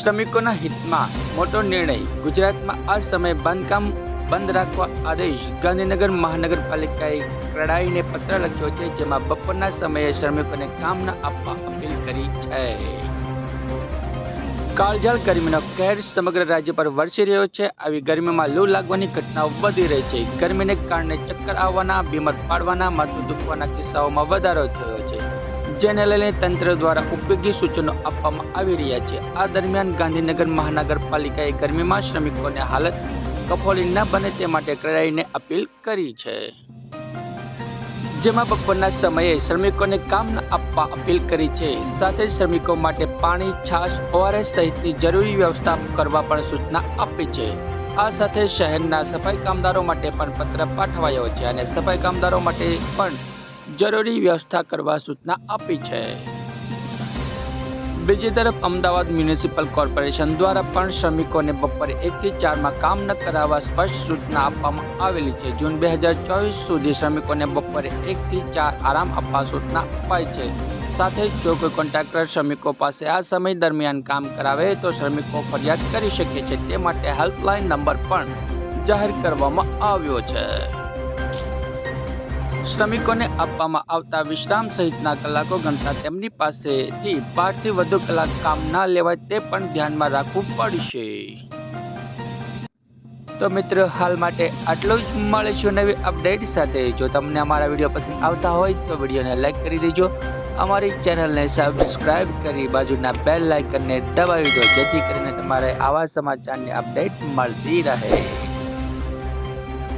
શ્રમિકોના હિતમાં મોટો નિર્ણય ગુજરાતમાં આ સમયે બાંધકામ બંધ રાખવા આદેશ ગાંધીનગર મહાનગરપાલિકાએ કડાઈને પત્ર લખ્યો છે, જેમાં બપોરના સમયે શ્રમિકોને કામ ન આપવા અપીલ કરી છે. કાળજાળ ગરમીનો કહેર સમગ્ર રાજ્ય પર વરસી રહ્યો છે. આવી ગરમીમાં લૂ લાગવાની ઘટનાઓ વધી રહી છે. ગરમીને કારણે ચક્કર આવવાના, બીમાર પાડવાના, માથું દુખવાના કિસ્સાઓમાં વધારો થયો છે. જેને લઈને તંત્ર દ્વારા ઉપયોગી સૂચનો આપવામાં આવી રહ્યા છે. આ દરમિયાન ગાંધીનગર મહાનગરપાલિકાએ ગરમીમાં શ્રમિકોને હાલત કફોલી ન બને તે માટે કરાઈને અપીલ કરી છે. જેમાં બપોરના સમયે શ્રમિકોને કામ ન આપવા અપીલ કરી છે. સાથે શ્રમિકો માટે પાણી, છાશ, ઓઆરએસ સહિતની જરૂરી વ્યવસ્થા કરવા પણ સૂચના આપી છે. આ સાથે શહેરના સફાઈ કામદારો માટે પણ પત્ર પાઠવાયો છે અને સફાઈ કામદારો માટે પણ જરૂરી વ્યવસ્થા કરવા સૂચના આપી છે. બીજી તરફ, અમદાવાદ મ્યુનિસિપલ કોર્પોરેશન દ્વારા પણ શ્રમિકોને બપોરે એકથી ચારમાં કામ ન કરાવવા સ્પષ્ટ સૂચના આપવામાં આવેલી છે. જૂન બે હજાર ચોવીસ સુધી શ્રમિકોને બપોરે એકથી ચાર આરામ આપવા સૂચના અપાઈ છે. સાથે જો કોઈ કોન્ટ્રાક્ટર શ્રમિકો પાસે આ સમય દરમિયાન કામ કરાવે તો શ્રમિકો ફરિયાદ કરી શકે છે. તે માટે હેલ્પલાઇન નંબર પણ જાહેર કરવામાં આવ્યો છે. શ્રમિકોને આપવામાં આવતા વિશ્રામ સહિતના કલાકો ગણતા તેમની પાસેથી બારથી વધુ કલાક કામ ના લેવાય તે પણ ધ્યાનમાં રાખવું પડશે. તો મિત્રો, હાલ માટે આટલું જ. મળીશું નવી અપડેટ સાથે. જો તમને અમારા વીડિયો પસંદ આવતા હોય તો વિડીયોને લાઈક કરી દેજો. અમારી ચેનલને સબસ્ક્રાઇબ કરી બાજુના બેલ લાઇકનને દબાવી દો, જેથી કરીને તમારે આવા સમાચારની અપડેટ મળતી રહે.